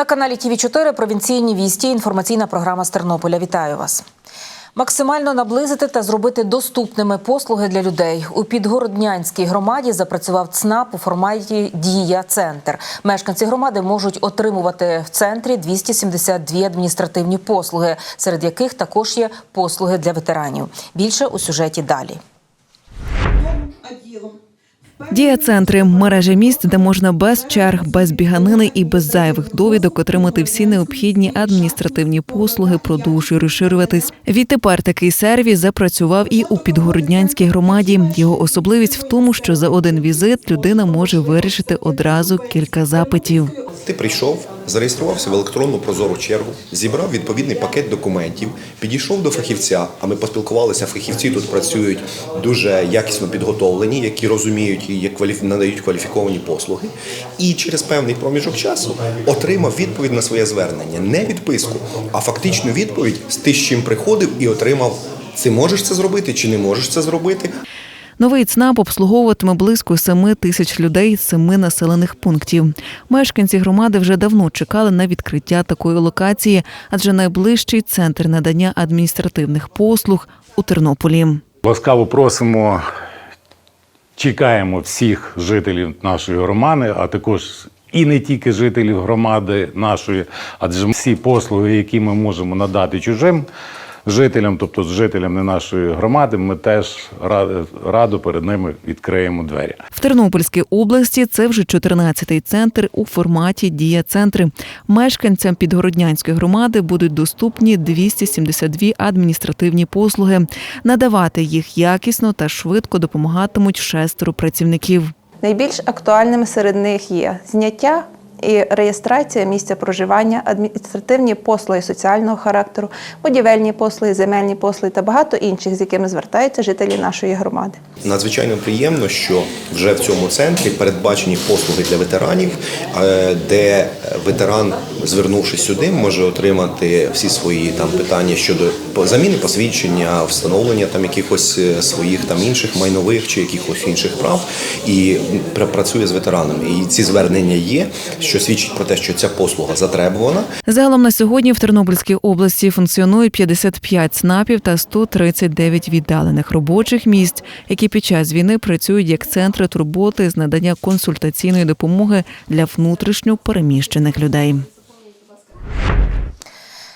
На каналі ТВ 4 провінційні вісті. Інформаційна програма з Тернополя. Вітаю вас. Максимально наблизити та зробити доступними послуги для людей у Підгороднянській громаді запрацював ЦНАП у форматі Дія Центр. Мешканці громади можуть отримувати в центрі 272 адміністративні послуги, серед яких також є послуги для ветеранів. Більше у сюжеті далі. Дія центри мережа місць, де можна без черг, без біганини і без зайвих довідок отримати всі необхідні адміністративні послуги, продовжує розширюватись. Відтепер такий сервіс запрацював і у підгороднянській громаді. Його особливість в тому, що за один візит людина може вирішити одразу кілька запитів. Ти прийшов, зареєструвався в електронну прозору чергу, зібрав відповідний пакет документів, підійшов до фахівця. А ми поспілкувалися. Фахівці тут працюють дуже якісно підготовлені, які розуміють і надають кваліфіковані послуги. І через певний проміжок часу отримав відповідь на своє звернення, не відписку, а фактичну відповідь з ти з чим приходив і отримав. Ти можеш це зробити чи не можеш це зробити? Новий ЦНАП обслуговуватиме близько семи тисяч людей з семи населених пунктів. Мешканці громади вже давно чекали на відкриття такої локації, адже найближчий центр надання адміністративних послуг у Тернополі. Ласкаво просимо, чекаємо всіх жителів нашої громади, а також і не тільки жителів громади нашої, адже всі послуги, які ми можемо надати чужим жителям, тобто жителям не нашої громади, ми теж ра- радо перед ними відкриємо двері. В Тернопільській області це вже 14-й центр у форматі Дія центри. Мешканцям Підгороднянської громади будуть доступні 272 адміністративні послуги. Надавати їх якісно та швидко допомагатимуть шестеро працівників. Найбільш актуальними серед них є зняття і реєстрація місця проживання, адміністративні послуги соціального характеру, будівельні послуги, земельні послуги та багато інших, з якими звертаються жителі нашої громади. Надзвичайно приємно, що вже в цьому центрі передбачені послуги для ветеранів, е, де ветеран, звернувшись сюди, може отримати всі свої там питання щодо заміни посвідчення, встановлення там якихось е, своїх там інших майнових чи якихось інших прав, і працює з ветеранами. І ці звернення є, що свідчить про те, що ця послуга затребувана. Загалом на сьогодні в Тернопільській області функціонують 55 ЦНАПів та 139 віддалених робочих місць, які під час війни працюють як центри турботи з надання консультаційної допомоги для внутрішньо переміщених людей.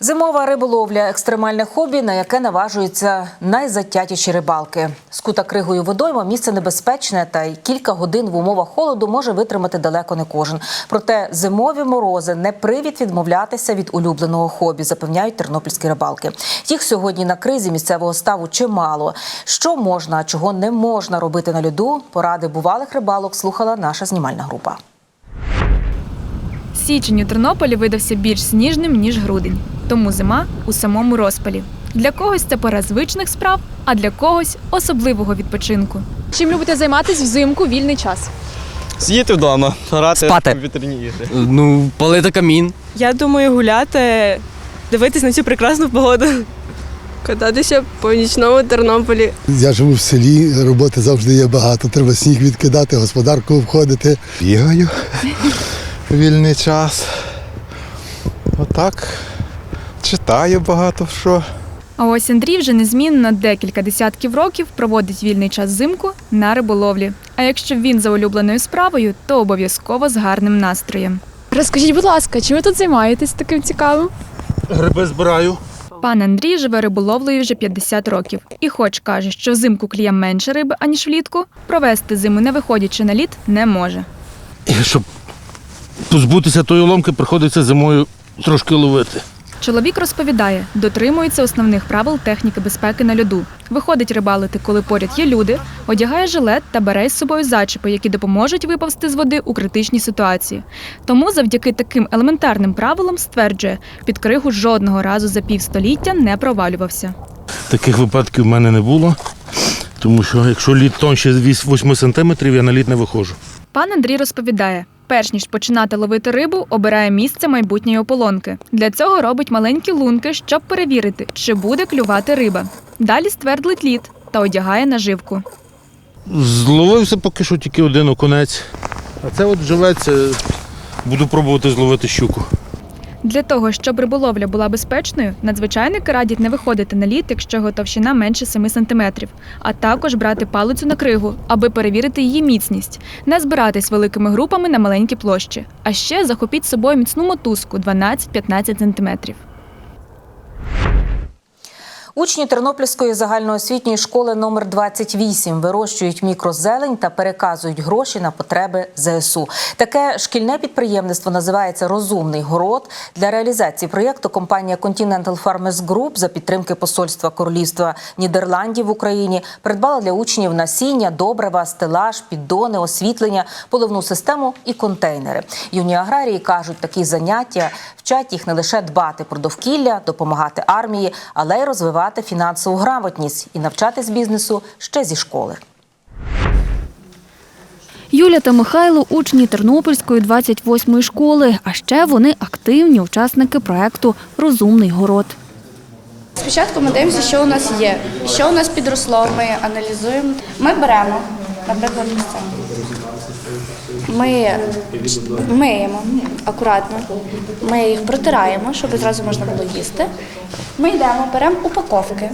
Зимова риболовля екстремальне хобі, на яке наважуються найзатятіші рибалки. Скута кригою водойма місце небезпечне, та й кілька годин в умовах холоду може витримати далеко не кожен. Проте зимові морози не привід відмовлятися від улюбленого хобі, запевняють тернопільські рибалки. Їх сьогодні на кризі місцевого ставу чимало. Що можна, а чого не можна робити на льоду? Поради бувалих рибалок слухала наша знімальна група. Січень у Тернополі видався більш сніжним, ніж грудень, тому зима у самому розпалі. Для когось це пора звичних справ, а для когось особливого відпочинку. Чим любите займатися взимку в вільний час? Сидіти вдома, грати Спати. в ігри. Ну, палити камін. Я думаю, гуляти, дивитись на цю прекрасну погоду. Кататися по нічному Тернополі. Я живу в селі, роботи завжди є багато. Треба сніг відкидати, господарку обходити. Бігаю. Вільний час. Отак. Читаю багато що. А ось Андрій вже незмінно декілька десятків років проводить вільний час взимку на риболовлі. А якщо він за улюбленою справою, то обов'язково з гарним настроєм. Розкажіть, будь ласка, чим ви тут займаєтесь таким цікавим? Гриби збираю. Пан Андрій живе риболовлею вже 50 років. І хоч каже, що взимку кліє менше риби, аніж влітку, провести зиму не виходячи на лід не може. І щоб позбутися тої ломки, приходиться зимою трошки ловити. Чоловік розповідає, дотримується основних правил техніки безпеки на льоду. Виходить рибалити, коли поряд є люди, одягає жилет та бере з собою зачіпи, які допоможуть випавсти з води у критичній ситуації. Тому завдяки таким елементарним правилам стверджує, під кригу жодного разу за півстоліття не провалювався. Таких випадків в мене не було, тому що якщо лід тонше 8 сантиметрів, я на лід не виходжу. Пан Андрій розповідає, перш ніж починати ловити рибу, обирає місце майбутньої ополонки. Для цього робить маленькі лунки, щоб перевірити, чи буде клювати риба. Далі ствердлить лід та одягає наживку. Зловився поки що тільки один окунець. А це от живець, е, буду пробувати зловити щуку. Для того, щоб риболовля була безпечною, надзвичайники радять не виходити на лід, якщо його товщина менше 7 см, а також брати палицю на кригу, аби перевірити її міцність, не збиратись великими групами на маленькі площі. А ще захопіть з собою міцну мотузку 12-15 см. Учні Тернопільської загальноосвітньої школи номер 28 вирощують мікрозелень та переказують гроші на потреби ЗСУ. Таке шкільне підприємництво називається Розумний город. Для реалізації проєкту компанія Continental Farmers Group за підтримки посольства Королівства Нідерландів в Україні придбала для учнів насіння, добрива, стелаж, піддони, освітлення, поливну систему і контейнери. Юні аграрії кажуть, такі заняття вчать їх не лише дбати про довкілля, допомагати армії, але й розвивати фінансову грамотність і навчатись бізнесу ще зі школи. Юля та Михайло учні Тернопільської 28-ї школи, а ще вони активні учасники проекту Розумний город. Спочатку ми дивимося, що у нас є, що у нас підросло, ми аналізуємо. Ми беремо, наприклад. Ми миємо акуратно, ми їх протираємо, щоб зразу можна було їсти. Ми йдемо, беремо упаковки.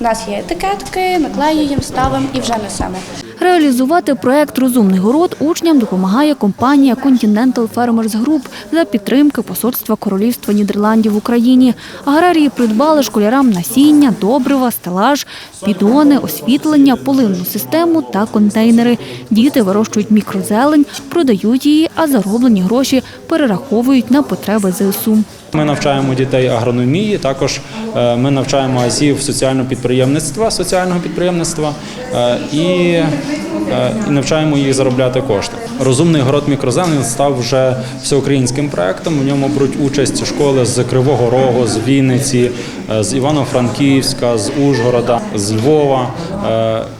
У нас є етикетки, наклеюємо, ставимо і вже несемо. Реалізувати проект Розумний город учням допомагає компанія Continental Farmers Group за підтримки посольства Королівства Нідерландів в Україні. Аграрії придбали школярам насіння, добрива, стелаж, підони, освітлення, поливну систему та контейнери. Діти вирощують мікрозелень, продають її, а зароблені гроші перераховують на потреби ЗСУ. Ми навчаємо дітей агрономії, також е, ми навчаємо азів соціального підприємництва, соціального підприємництва е, і, е, і навчаємо їх заробляти кошти. Розумний город мікрозелень став вже всеукраїнським проектом. В ньому беруть участь школи з Кривого Рогу, з Вінниці, з Івано-Франківська, з Ужгорода, з Львова.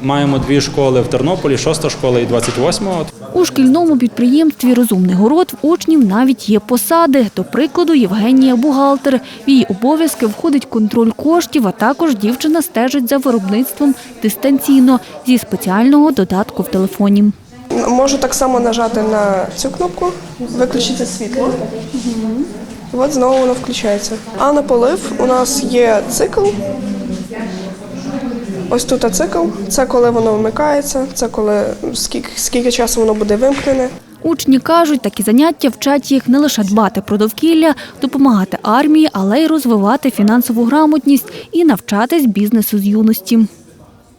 Маємо дві школи в Тернополі, шоста школа і 28-го. У шкільному підприємстві Розумний город в учнів навіть є посади. До прикладу, Євгенія бухгалтер. В її обов'язки входить контроль коштів, а також дівчина стежить за виробництвом дистанційно зі спеціального додатку в телефоні. Можу так само нажати на цю кнопку, виключити світло. От знову воно включається. А на полив у нас є цикл. Ось тут цикл. Це коли воно вмикається, це коли скільки, скільки часу воно буде вимкнене. Учні кажуть, такі заняття вчать їх не лише дбати про довкілля, допомагати армії, але й розвивати фінансову грамотність і навчатись бізнесу з юності.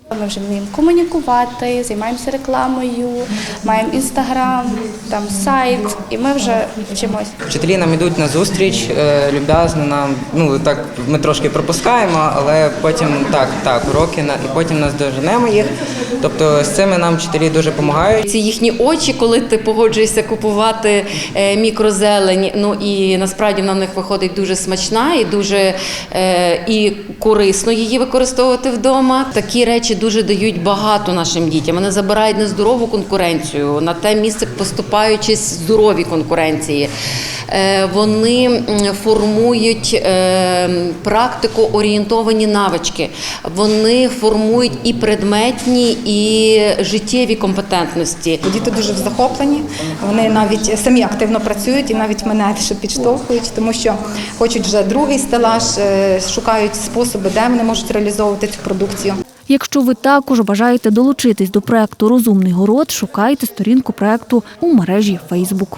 Ми вже вміємо комунікувати, займаємося рекламою, маємо інстаграм, там сайт, і ми вже вчимось. Вчителі нам йдуть на зустріч, е, люб'язно нам. Ну так ми трошки пропускаємо, але потім так, так, уроки на і потім нас доженемо їх. Тобто з цими нам вчителі дуже допомагають. Ці їхні очі, коли ти погоджуєшся купувати е, мікрозелень. Ну і насправді вона в них виходить дуже смачна і дуже е, і корисно її використовувати вдома. Такі речі дуже дають багато нашим дітям. Вони забирають нездорову конкуренцію на те місце, поступаючись здорові конкуренції. Е, Вони формують е, практику орієнтовані навички. Вони формують і предметні, і життєві компетентності. Діти дуже захоплені. Вони навіть самі активно працюють і навіть мене ще підштовхують, тому що хочуть вже другий стелаж, е, шукають способи, де вони можуть реалізовувати цю продукцію. Якщо ви також бажаєте долучитись до проекту Розумний город, шукайте сторінку проекту у мережі Facebook.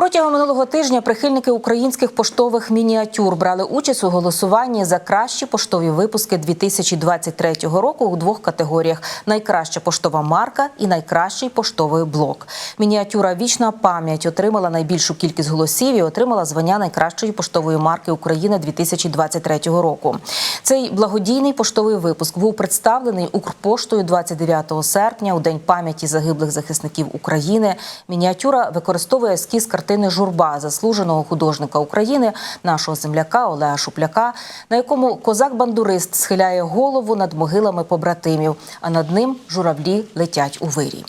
Протягом минулого тижня прихильники українських поштових мініатюр брали участь у голосуванні за кращі поштові випуски 2023 року у двох категоріях: найкраща поштова марка і найкращий поштовий блок. Мініатюра Вічна пам'ять отримала найбільшу кількість голосів і отримала звання найкращої поштової марки України 2023 року. Цей благодійний поштовий випуск був представлений Укрпоштою 29 серпня у день пам'яті загиблих захисників України. Мініатюра використовує ескіз картини Журба заслуженого художника України, нашого земляка Олега Шупляка, на якому козак-бандурист схиляє голову над могилами побратимів, а над ним журавлі летять у вирій.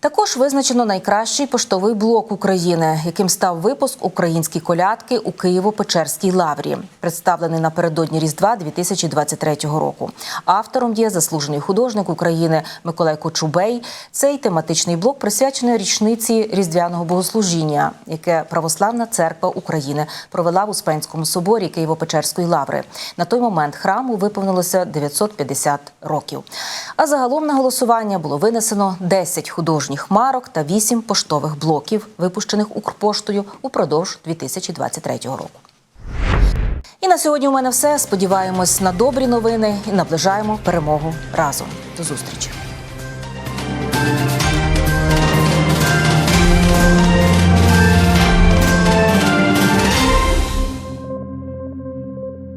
Також визначено найкращий поштовий блок України, яким став випуск українські колядки у Києво-Печерській лаврі, представлений напередодні Різдва 2023 року. Автором є заслужений художник України Миколай Кочубей. Цей тематичний блок присвячений річниці різдвяного богослужіння, яке Православна церква України провела в Успенському соборі Києво-Печерської лаври. На той момент храму виповнилося 950 років. А загалом на голосування було винесено 10 художніх марок та 8 поштових блоків, випущених Укрпоштою упродовж 2023 року. І на сьогодні у мене все. Сподіваємось на добрі новини і наближаємо перемогу разом. До зустрічі.